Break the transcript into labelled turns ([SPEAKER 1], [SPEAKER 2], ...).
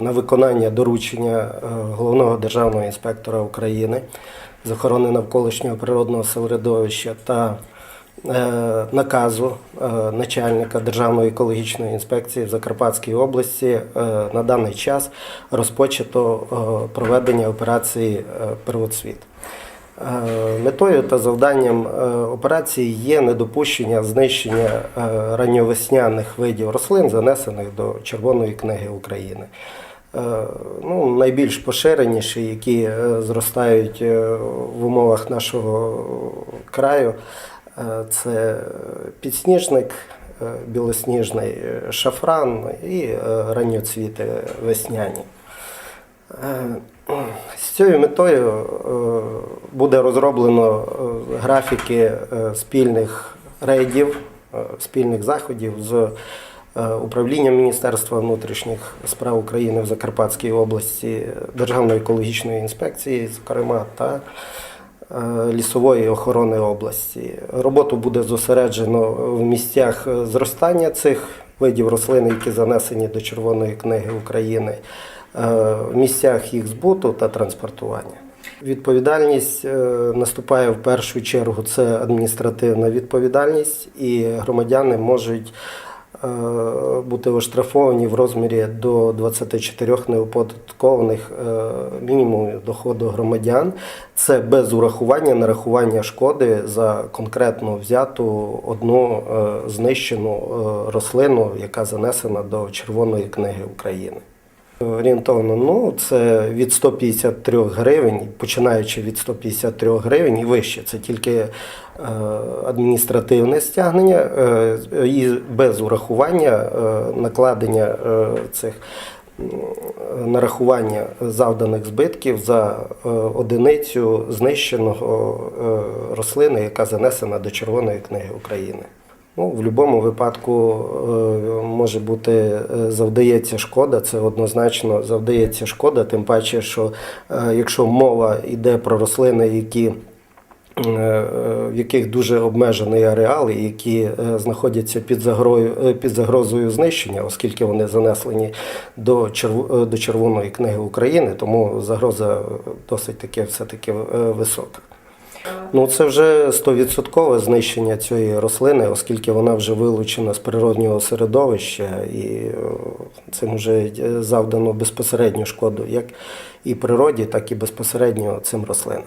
[SPEAKER 1] на виконання доручення е, головного державного інспектора України з охорони навколишнього природного середовища та е, наказу е, начальника Державної екологічної інспекції в Закарпатській області на даний час розпочато проведення операції Первоцвіт. Метою та завданням операції є недопущення знищення ранньовесняних видів рослин, занесених до Червоної книги України. Е, Ну, найбільш поширеніші, які е, зростають е, в умовах нашого краю, це підсніжник, білосніжний шафран і ранньоцвіти весняні. З цією метою буде розроблено графіки спільних рейдів, спільних заходів з управлінням Міністерства внутрішніх справ України в Закарпатській області, Державної екологічної інспекції, зокрема, та е, лісової охорони області. Роботу буде зосереджено в місцях е, зростання цих видів рослин, які занесені до Червоної книги України, е, в місцях їх збуту та транспортування. Відповідальність е, наступає в першу чергу це адміністративна відповідальність, і громадяни можуть е, бути оштрафовані в розмірі до 24 неоподаткованих е, мінімумів доходу громадян. Це без урахування нарахування шкоди за конкретно взяту одну е, знищену е, рослину, яка занесена до Червоної книги України. Орієнтовно, ну це від 153 гривень, починаючи від 153 гривень і вище. Це тільки е, адміністративне стягнення е, і без урахування е, накладення цих нарахування завданих збитків за одиницю знищеного рослини, яка занесена до Червоної книги України. Ну, в будь-якому випадку е, може бути е, завдається шкода, це однозначно завдається шкода, тим паче, що е, якщо мова йде про рослини, які в яких дуже обмежений ареал, і які знаходяться під загрою під загрозою знищення, оскільки вони занесені до черв- до Червоної книги України, тому загроза досить таки все таки висока. Ну, це вже 100% знищення цієї рослини, оскільки вона вже вилучена з природнього середовища, і е, цим вже е, завдано безпосередню шкоду як і природі, так і безпосередньо цим рослинам.